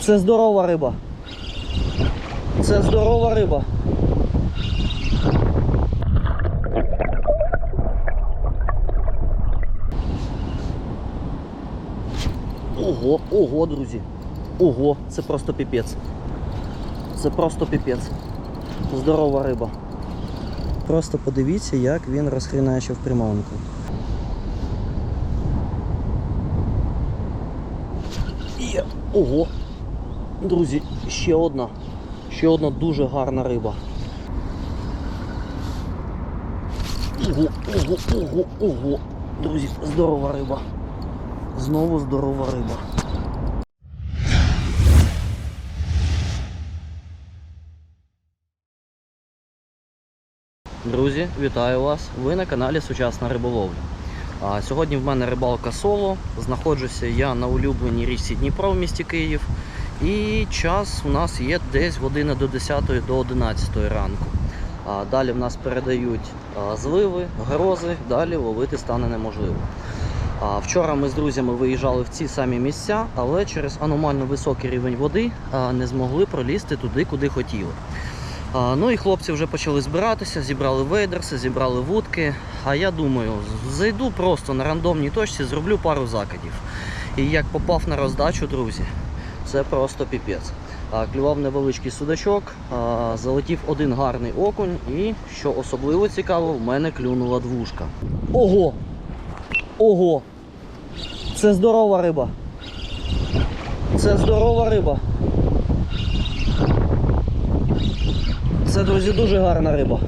Це здорова риба. Це здорова риба. Ого, ого, друзі. Ого, це просто піпець. Це просто піпець. Здорова риба. Просто подивіться, як він розхріначив приманку. Є. Ого! Друзі, ще одна. Ще одна дуже гарна риба. Ого, ого, ого, ого. Друзі, здорова риба. Знову здорова риба. Друзі, вітаю вас! Ви на каналі Сучасна риболовля. А, сьогодні в мене рибалка соло. Знаходжуся я на улюбленій річці Дніпро в місті Київ. І час у нас є десь година до 10 до 11 ранку. А, далі в нас передають зливи, грози, далі ловити стане неможливо. А, вчора ми з друзями виїжджали в ці самі місця, але через аномально високий рівень води не змогли пролізти туди, куди хотіли. Ну і хлопці вже почали збиратися, зібрали вейдерси, зібрали вудки. А я думаю, зайду просто на рандомній точці, зроблю пару закидів. І як попав на роздачу, друзі, це просто піпець. Клював невеличкий судачок, залетів один гарний окунь, і що особливо цікаво, в мене клюнула двушка. Ого! Ого! Це здорова риба. Це здорова риба. Це, друзі, дуже гарна риба.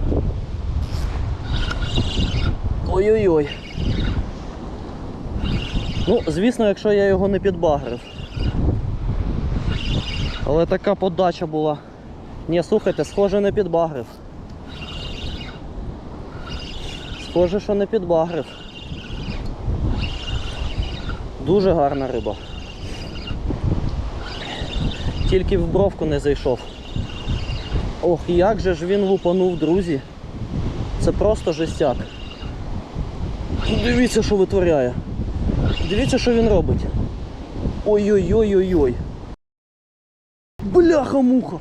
Ой-ой-ой. Ну, звісно, якщо я його не підбагрив. Але така подача була. Ні, слухайте, схоже, не підбагрив. Схоже, що не підбагрив. Дуже гарна риба. Тільки в бровку не зайшов. Ох, як же ж він лупанув, друзі. Це просто жестяк. Дивіться, що витворяє. Дивіться, що він робить. Ой-ой-ой-ой-ой. Бляха-муха!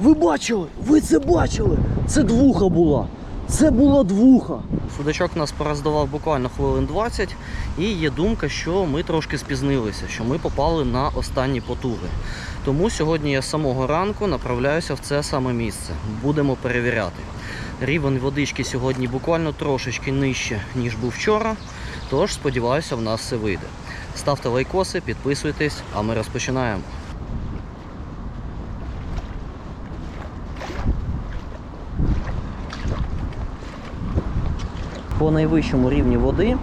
Ви бачили? Ви це бачили? Це двуха була. Це була двуха. Судачок нас пороздавав буквально хвилин 20, і є думка, що ми трошки спізнилися, що ми попали на останні потуги. Тому сьогодні я з самого ранку направляюся в це саме місце. Будемо перевіряти. Рівень водички сьогодні буквально трошечки нижче, ніж був вчора. Тож сподіваюся, в нас все вийде. Ставте лайкоси, підписуйтесь, а ми розпочинаємо. По найвищому рівні води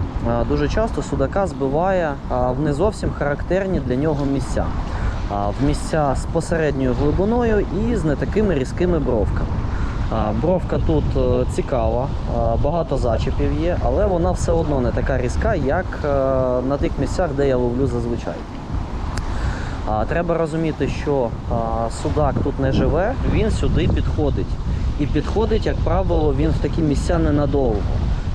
дуже часто судака збиває в не зовсім характерні для нього місця. В місця з посередньою глибиною і з не такими різкими бровками. Бровка тут е, цікава, багато зачепів є, але вона все одно не така різка, як е, на тих місцях, де я ловлю зазвичай. Треба розуміти, що судак тут не живе, він сюди підходить. І підходить, як правило, він в такі місця ненадовго.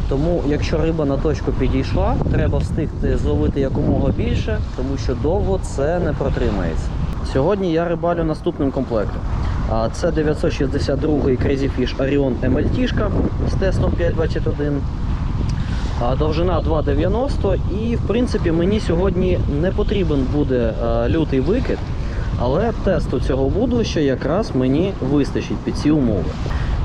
Тому, якщо риба на точку підійшла, треба встигти зловити якомога більше, тому що довго це не протримається. Сьогодні я рибалю наступним комплектом. Це 962-й Crazy Fish Orion MLT з тестом 521. Довжина 2,90 і в принципі мені сьогодні не потрібен буде лютий викид, але тесту цього вудлища якраз мені вистачить під ці умови.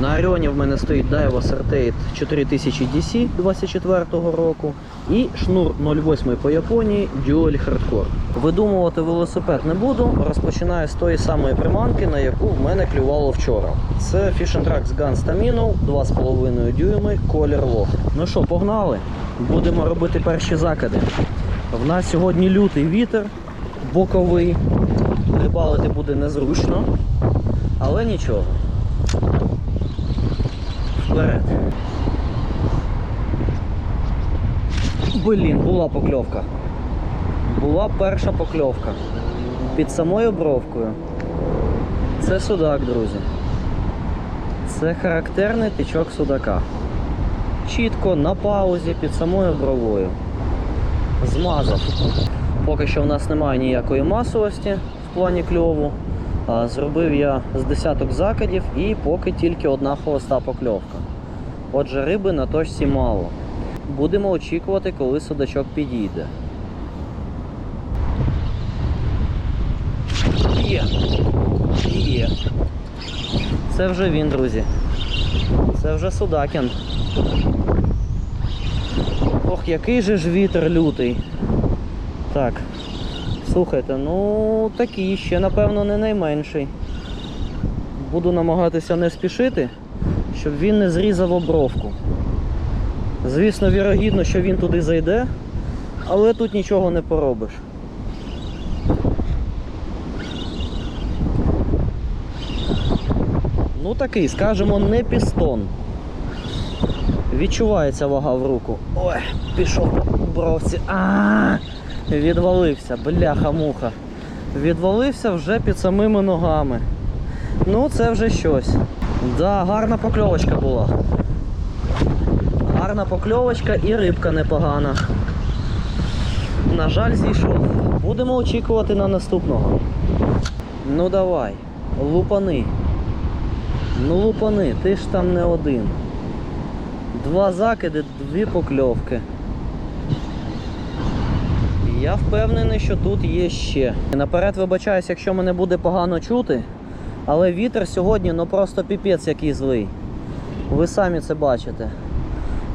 На Аріоні в мене стоїть Daiwa Certate 4000 DC 24-го року і шнур 08 по Японії Dual Hardcore. Видумувати велосипед не буду, розпочинаю з тої самої приманки, на яку в мене клювало вчора. Це Fish and Trax Gun Stamino 2,5 дюйми, колір лох. Ну що, погнали? Будемо робити перші закиди. В нас сьогодні лютий вітер, боковий. Рибалити буде незручно, але нічого. Вперед. Блін, була покльовка. Була перша покльовка. Під самою бровкою. Це судак, друзі. Це характерний тичок судака. Чітко на паузі під самою бровою. Змазав. Поки що в нас немає ніякої масовості. в плані кльову. Зробив я з десяток закидів і поки тільки одна холоста покльовка. Отже, риби на точці мало. Будемо очікувати, коли судачок підійде. Є. Є. Це вже він, друзі. Це вже Судакін. Ох, який же ж вітер лютий. Так. Слухайте, ну такий ще, напевно, не найменший. Буду намагатися не спішити, щоб він не зрізав обровку. Звісно, вірогідно, що він туди зайде, але тут нічого не поробиш. Ну такий, скажімо, не пістон. Відчувається вага в руку. Ой, пішов по бровці. А, відвалився, бляха-муха. Відвалився вже під самими ногами. Ну, це вже щось. Да, гарна покльовочка була. Гарна покльовочка і рибка непогана. На жаль, зійшов. Будемо очікувати на наступного. Ну давай, лупани. Ну лупани, ти ж там не один. Два закиди, дві покльовки. Я впевнений, що тут є ще. Наперед вибачаюсь, якщо мене буде погано чути, але вітер сьогодні ну просто піпець який злий. Ви самі це бачите.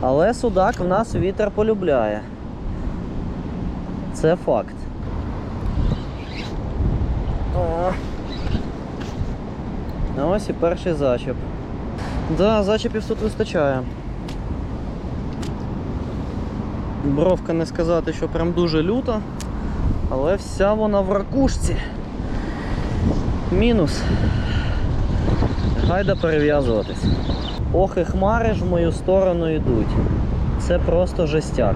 Але судак в нас вітер полюбляє. Це факт. О. Ось і перший зачеп. Да, зачепів тут вистачає. Бровка не сказати, що прям дуже люта, але вся вона в ракушці. Мінус. Гайда перев'язуватись. Ох, і хмари ж в мою сторону йдуть. Це просто жестяк.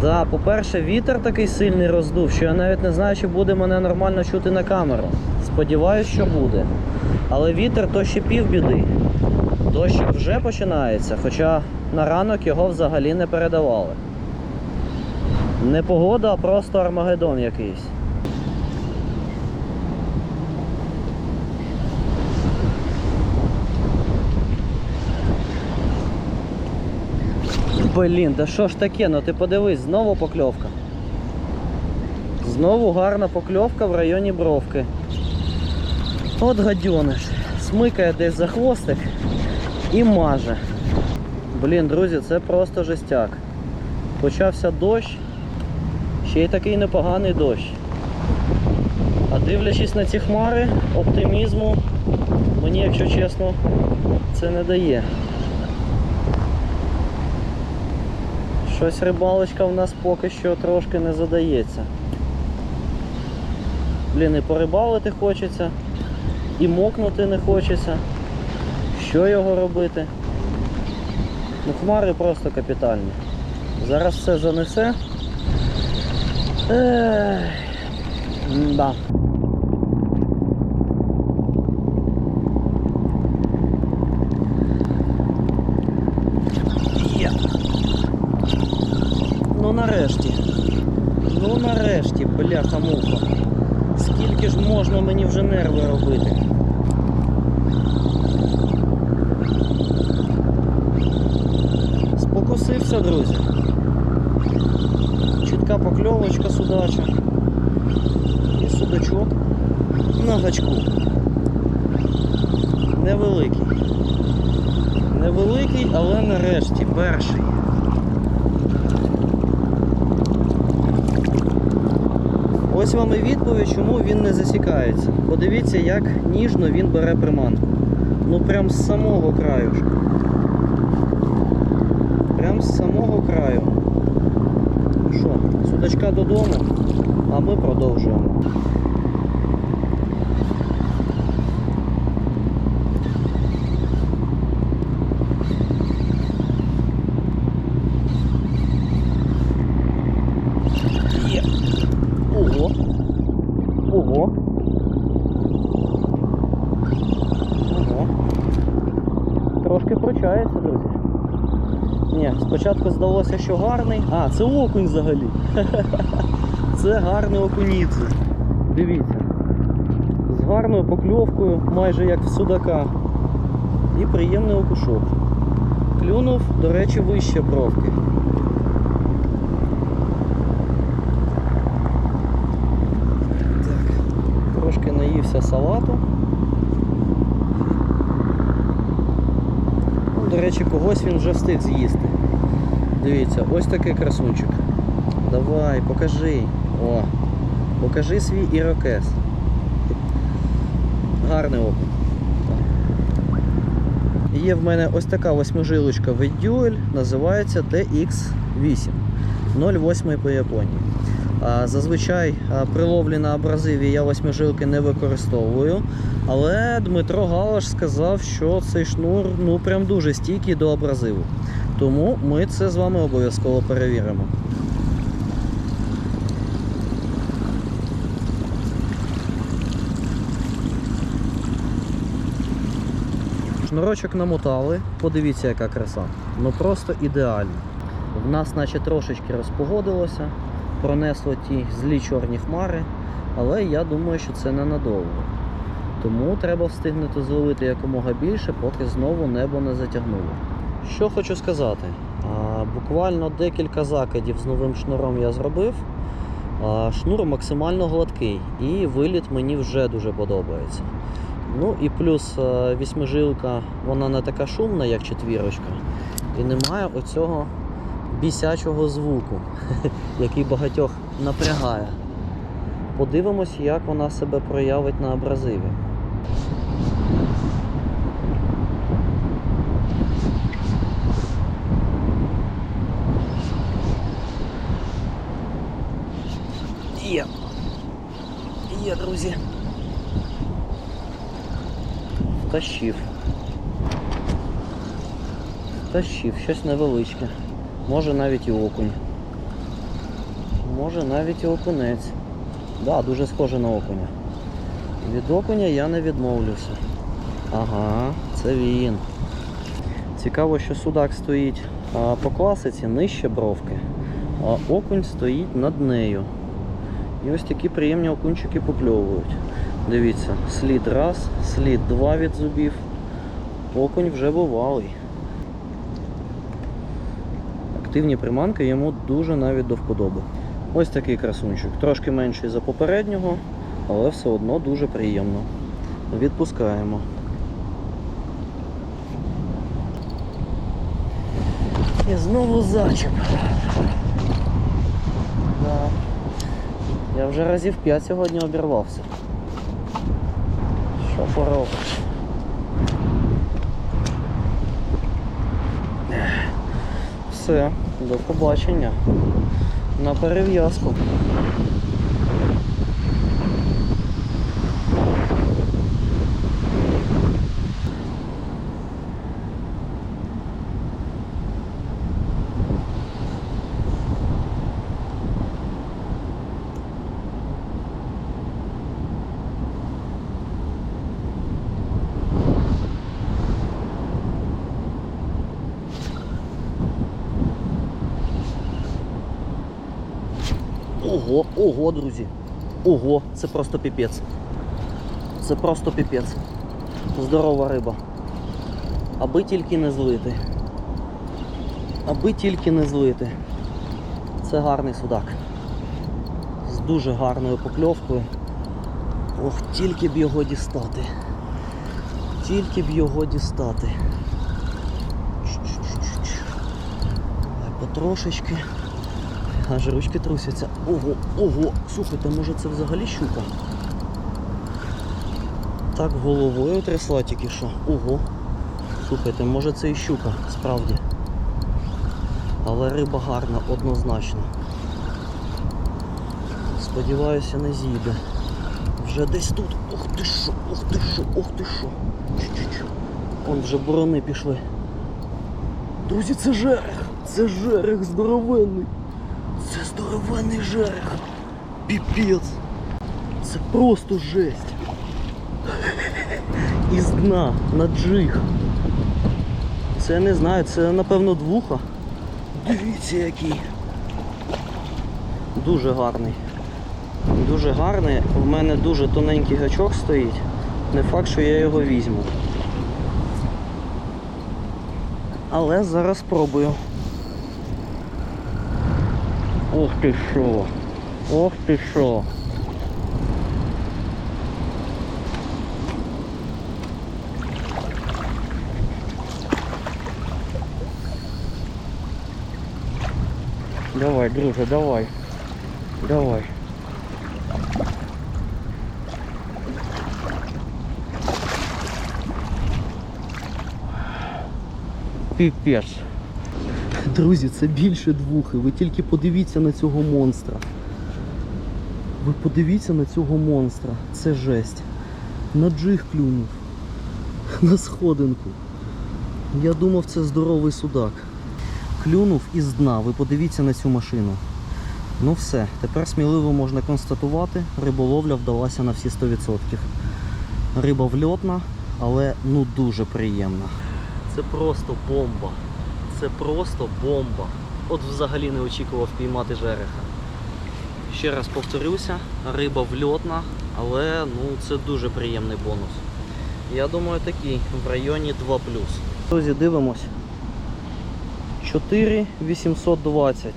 Да, по-перше, вітер такий сильний роздув, що я навіть не знаю, чи буде мене нормально чути на камеру. Сподіваюсь, що буде. Але вітер то ще півбіди. Дощ вже починається, хоча на ранок його взагалі не передавали. Не погода, а просто Армагеддон якийсь. Блін, та що ж таке? Ну ти подивись, знову покльовка. Знову гарна покльовка в районі бровки. От гадьониш. Смикає десь за хвостик і маже. Блін, друзі, це просто жестяк. Почався дощ, ще й такий непоганий дощ. А дивлячись на ці хмари, оптимізму мені, якщо чесно, це не дає. Щось рибалочка в нас поки що трошки не задається. Блін, і порибалити хочеться, і мокнути не хочеться. Що його робити? Ну, хмари просто капітальні. Зараз все занесе. Ех, да. Є. Ну нарешті. Ну нарешті, бляха-муха. Скільки ж можна мені вже нерви робити? Спокусився, друзі. Чітка покльовочка судача. І судачок на гачку. Невеликий. Невеликий, але нарешті перший. Ось вам і відповідь, чому він не засікається. Подивіться, як ніжно він бере приманку. Ну прям з самого краю. Прям з самого краю. Ну що, судачка додому, а ми продовжуємо. Є. Ого. Ого. Ого. Трошки пручається, друзі. Ні, спочатку здалося, що гарний. А, це окунь взагалі. Це гарний окунідзе. Дивіться. З гарною покльовкою, майже як в судака. І приємний окушок. Клюнув, до речі, вище бровки. Так, трошки наївся салату. Ну, До речі, когось він вже встиг з'їсти. Дивіться, ось такий красунчик. Давай, покажи. О, покажи свій ірокез. Гарний окунь. Є в мене ось така восьмижилочка Ведюель, називається DX8 0,8 по Японії. Зазвичай при ловлі на абразиві я восьмижилки не використовую, але Дмитро Галаш сказав, що цей шнур ну прям дуже стійкий до абразиву. Тому ми це з вами обов'язково перевіримо. Шнурочок намотали, подивіться, яка краса. Ну просто ідеально. В нас наче трошечки розпогодилося, пронесло ті злі чорні хмари, але я думаю, що це ненадовго. Тому треба встигнути зловити якомога більше, поки знову небо не затягнуло. Що хочу сказати, буквально декілька закидів з новим шнуром я зробив. Шнур максимально гладкий і виліт мені вже дуже подобається. Ну і плюс вісьмижилка, вона не така шумна, як четвірочка, і немає оцього бісячого звуку, який багатьох напрягає. Подивимось, як вона себе проявить на абразиві. Є. Є, друзі. Втащив. Втащив, щось невеличке. Може навіть і окунь. Може навіть і окунець. Да, дуже схоже на окуня. Від окуня я не відмовлюся. Ага, це він. Цікаво, що судак стоїть по класиці нижче бровки, а окунь стоїть над нею. І ось такі приємні окунчики покльовують. Дивіться, слід раз, слід два від зубів. Окунь вже бувалий. Активні приманки йому дуже навіть до вподоби. Ось такий красунчик. Трошки менший за попереднього, але все одно дуже приємно. Відпускаємо. І знову зачеп. Да. Я вже разів 5 сьогодні обірвався. Що поробиш? Все, до побачення. На перев'язку. Ого, ого, друзі. Ого, це просто піпець. Це просто піпець. Здорова риба. Аби тільки не злити. Аби тільки не злити. Це гарний судак. З дуже гарною покльовкою. Ох, тільки б його дістати. Тільки б його дістати. Потрошечки. Аж ручки трусяться. Ого, ого, слухайте, може це взагалі щука? Так головою трясла тільки що. Ого. Слухайте, може це і щука, справді. Але риба гарна, однозначно. Сподіваюся, не зійде. Вже десь тут. Ох ти що, ох ти що, ох ти що. Чу-чу-чу. Вже борони пішли. Друзі, це жерех! Це жерех здоровенний! Здоровенний жерех. Піпець. Це просто жесть. Із дна на джиг. Це я не знаю, це напевно двуха. Дивіться який. Дуже гарний. Дуже гарний. У мене дуже тоненький гачок стоїть. Не факт, що я його візьму. Але зараз спробую. Ох ти що! Ох ти що! Давай, друже, давай. Давай. Піпець. Друзі, це більше двох. Ви тільки подивіться на цього монстра. Ви подивіться на цього монстра. Це жесть. На джиг клюнув. На сходинку. Я думав, це здоровий судак. Клюнув із дна. Ви подивіться на цю машину. Ну все, тепер сміливо можна констатувати, риболовля вдалася на всі 100%. Риба вльотна, але ну дуже приємна. Це просто бомба. Це просто бомба. От взагалі не очікував піймати жереха. Ще раз повторюся, риба вльотна, але ну це дуже приємний бонус. Я думаю, такий в районі 2 Друзі, дивимось. 4820.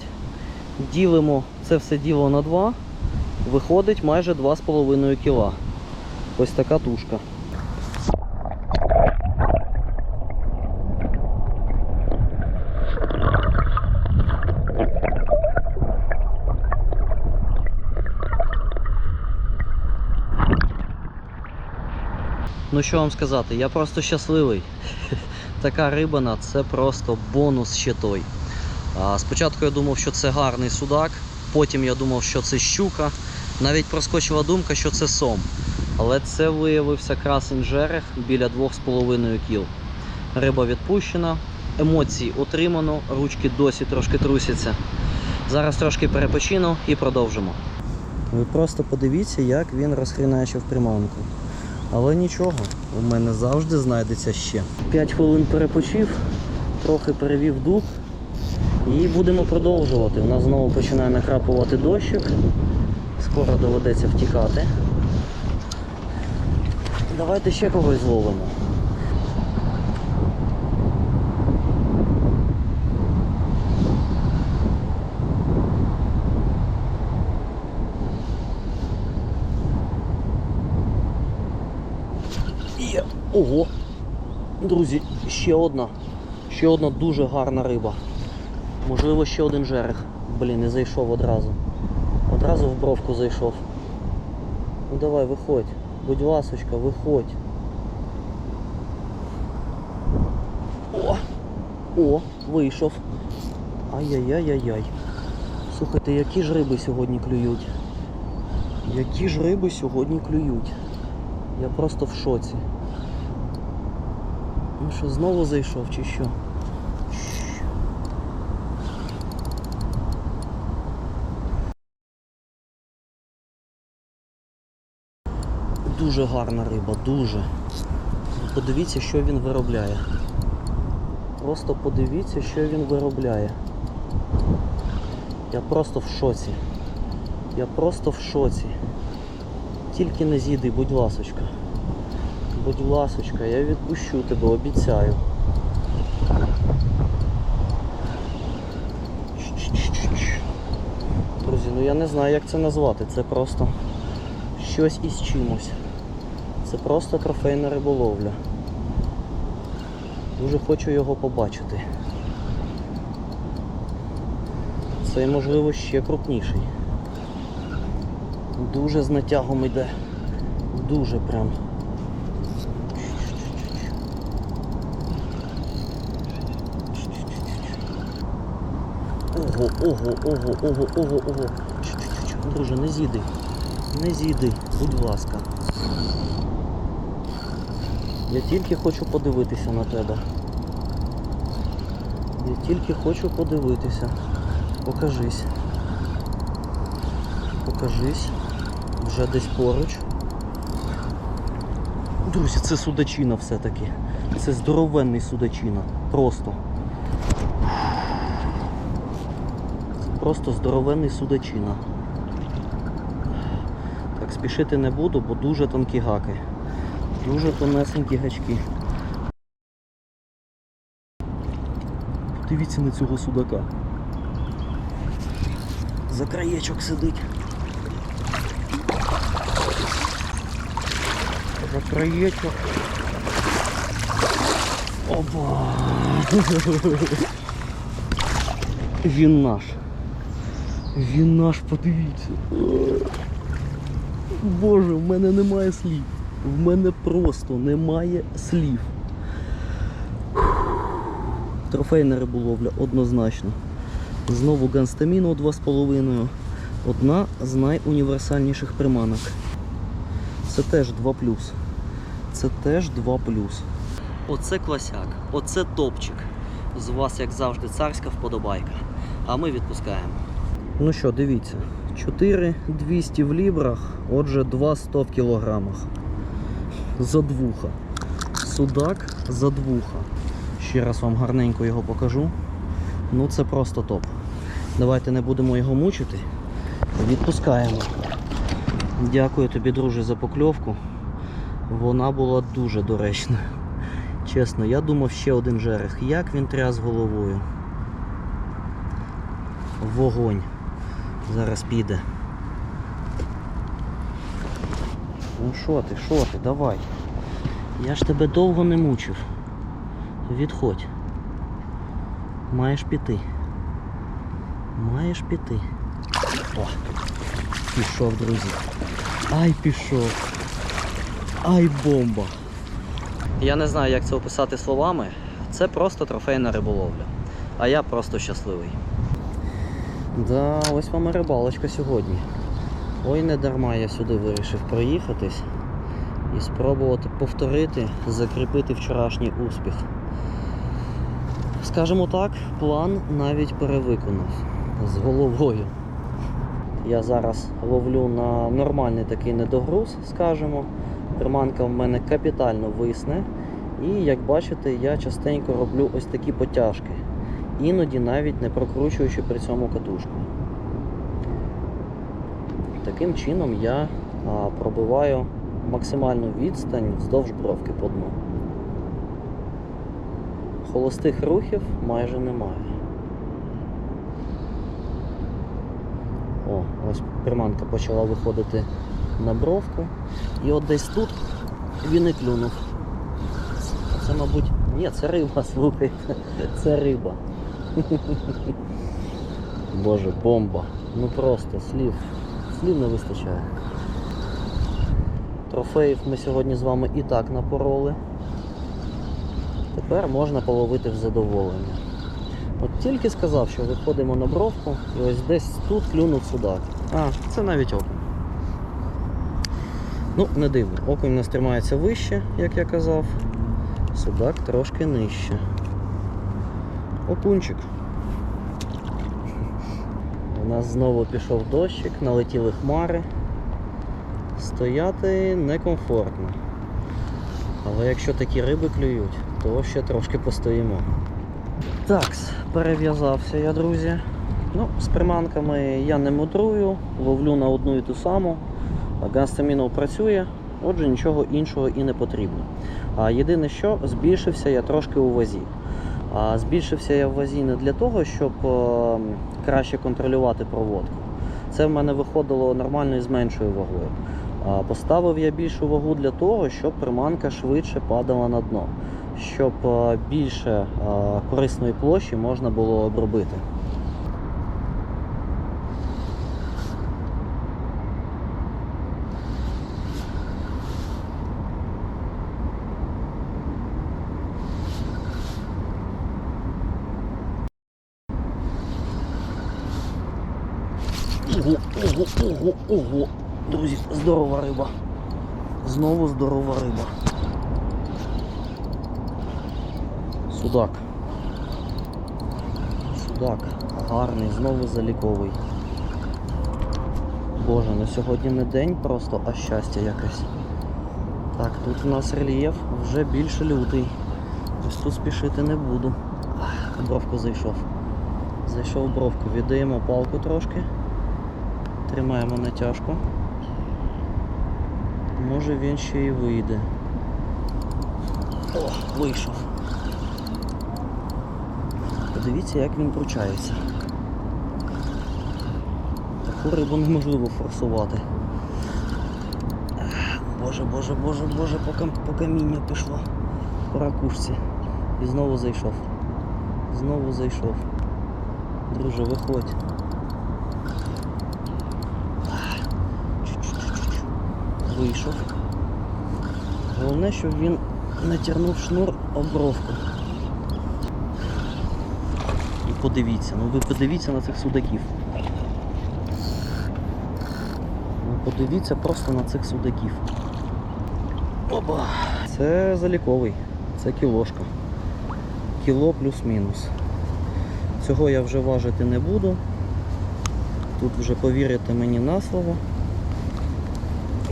Ділимо це все діло на 2. Виходить майже 2,5 кіла. Ось така тушка. Ну що вам сказати, я просто щасливий. Така рибина це просто бонус ще той. Спочатку я думав, що це гарний судак, потім я думав, що це щука. Навіть проскочила думка, що це сом. Але це виявився красень жерех біля 2,5 кіл. Риба відпущена, емоції отримано, ручки досі трошки трусяться. Зараз трошки перепочину і продовжимо. Ви просто подивіться, як він розхріначив приманку. Але нічого, у мене завжди знайдеться ще. 5 хвилин перепочив, трохи перевів дух і будемо продовжувати. У нас знову починає накрапувати дощик. Скоро доведеться втікати. Давайте ще когось зловимо. Є. Ого! Друзі, ще одна. Ще одна дуже гарна риба. Можливо, ще один жерех. Блін, не зайшов одразу. Одразу в бровку зайшов. Ну давай, виходь. Будь ласочка, виходь. О! О, вийшов. Ай-яй-яй-яй-яй. Слухайте, які ж риби сьогодні клюють? Які ж риби сьогодні клюють? Я просто в шоці. Ну що, знову зайшов чи що? Дуже гарна риба, дуже. Подивіться, що він виробляє. Просто подивіться, що він виробляє. Я просто в шоці. Я просто в шоці. Тільки не з'їди, будь ласочка. Будь ласочка, я відпущу тебе, обіцяю. Друзі, ну я не знаю, як це назвати. Це просто щось із чимось. Це просто трофейна риболовля. Дуже хочу його побачити. Цей, можливо, ще крупніший. Дуже з натягом йде. Дуже прям. Ого, ого, ого, ого, ого, ого. Друже, не з'їди. Не з'їди, будь ласка. Я тільки хочу подивитися на тебе. Я тільки хочу подивитися. Покажись. Покажись. Вже десь поруч. Друзі, це судачина все-таки. Це здоровенний судачина. Просто. Просто здоровенний судачина. Так, спішити не буду, бо дуже тонкі гаки. Дуже тонесенькі гачки. Подивіться на цього судака. За краєчок сидить. За краєчок. Опа! Він наш. Він наш, подивіться. Боже, в мене немає слів. В мене просто немає слів. Трофейна риболовля однозначно. Знову ганстаміно 2,5. Одна з найуніверсальніших приманок. Це теж 2 Це теж 2 Оце класяк, оце топчик. З вас, як завжди, царська вподобайка. А ми відпускаємо. Ну що, дивіться, 4200 в лібрах, отже 200 в кілограмах. Задвуха. Судак задвуха. Ще раз вам гарненько його покажу. Ну це просто топ. Давайте не будемо його мучити. Відпускаємо. Дякую тобі, друже, за покльовку. Вона була дуже доречна. Чесно, я думав ще один жерех. Як він тряс головою. Вогонь. Зараз піде. Ну що ти, що ти, давай. Я ж тебе довго не мучив. Відходь. Маєш піти. Маєш піти. О, пішов, друзі. Ай, пішов. Ай, бомба. Я не знаю, як це описати словами. Це просто трофейна риболовля. А я просто щасливий. Да, ось вам і рибалочка сьогодні. Ой, не дарма я сюди вирішив проїхатись і спробувати повторити, закріпити вчорашній успіх. Скажімо так, план навіть перевиконав з головою. Я зараз ловлю на нормальний такий недогруз, скажімо. Приманка в мене капітально висне. І як бачите, я частенько роблю ось такі потяжки. Іноді навіть не прокручуючи при цьому катушку. Таким чином я пробиваю максимальну відстань вздовж бровки по дну. Холостих рухів майже немає. О, ось приманка почала виходити на бровку. І от десь тут він і клюнув. Це, мабуть, ні, це риба, слухайте. Це риба. Боже, бомба. Ну просто слів. Слів не вистачає. Трофеїв ми сьогодні з вами і так напороли. Тепер можна половити в задоволення. От тільки сказав, що виходимо на бровку, і ось десь тут клюнув судак. А, це навіть окунь. Ну, не дивно. Окунь у нас тримається вище, як я казав. Судак трошки нижче. Окунчик. У нас знову пішов дощик, налетіли хмари. Стояти некомфортно. Але якщо такі риби клюють, то ще трошки постоїмо. Так, перев'язався я, друзі. Ну, з приманками я не мудрую, ловлю на одну і ту саму. Ганстамінов працює, отже нічого іншого і не потрібно. А єдине, що збільшився я трошки у вазі. Збільшився я в вазі не для того, щоб е, краще контролювати проводку. Це в мене виходило нормально і з меншою вагою. Поставив я більшу вагу для того, щоб приманка швидше падала на дно, щоб е, більше е, корисної площі можна було обробити. Ого, ого, ого. Друзі, здорова риба. Знову здорова риба. Судак. Судак. Гарний, знову заліковий. Боже, ну сьогодні не день просто, а щастя якесь. Так, тут у нас рельєф вже більш лютий. Ось тут спішити не буду. Бровку зайшов. Зайшов бровку, віддаємо палку трошки. Тримаємо натяжку. Може він ще й вийде. О, вийшов. Подивіться, як він пручається. Таку рибу неможливо форсувати. Боже, боже, боже, боже, по, по камінню пішло. По ракушці. І знову зайшов. Знову зайшов. Друже, виходь. Вийшов. Головне, щоб він натягнув шнур обровку. І подивіться, ну ви подивіться на цих судаків. Ну, подивіться просто на цих судаків. Опа! Це заліковий, це кілошка. Кіло плюс-мінус. Цього я вже важити не буду. Тут вже повірите мені на слово.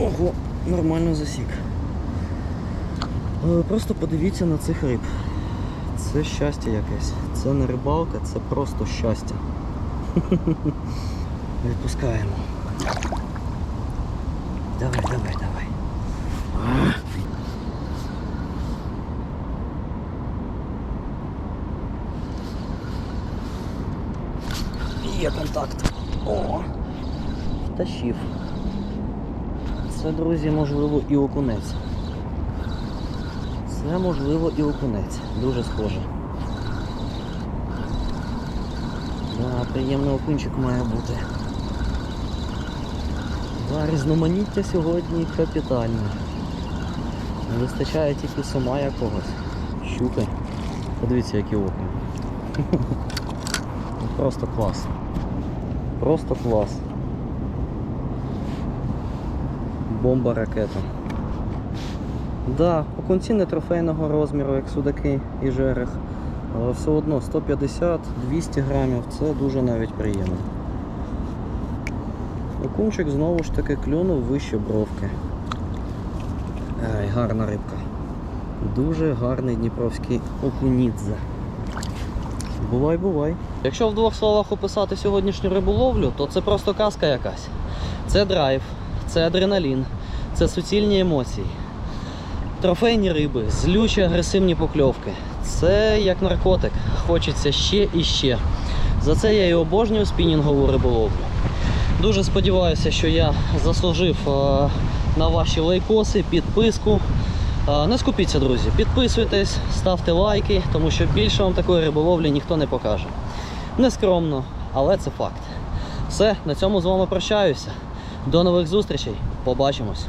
Ого, нормально засік. Е, Просто подивіться на цих риб. Це щастя якесь. Це не рибалка, це просто щастя. Відпускаємо. Давай, давай, давай. Є контакт. О! Втащив. Це, друзі, можливо, і окунець. Це можливо і окунець. Дуже схоже. Да, приємний окунчик має бути. Да, різноманіття сьогодні капітальне. Не вистачає тільки сума якогось. Щуки. Подивіться, які. Ну, Просто клас. Просто клас. Бомба ракета. Да, окунці не трофейного розміру, як судаки і жерех. Але все одно 150-200 грамів це дуже навіть приємно. Окунчик знову ж таки клюнув вище бровки. Ай, гарна рибка. Дуже гарний дніпровський окунідзе. Бувай, бувай. Якщо в двох словах описати сьогоднішню риболовлю, то це просто казка якась. Це драйв, це адреналін, це суцільні емоції. Трофейні риби, злючі агресивні покльовки. Це як наркотик. Хочеться ще і ще. За це я і обожнюю спінінгову риболовлю. Дуже сподіваюся, що я заслужив е, на ваші лайкоси, підписку. Е, Не скупіться, друзі, підписуйтесь, ставте лайки, тому що більше вам такої риболовлі ніхто не покаже. Нескромно, але це факт. Все, на цьому з вами прощаюся. До нових зустрічей. Побачимось.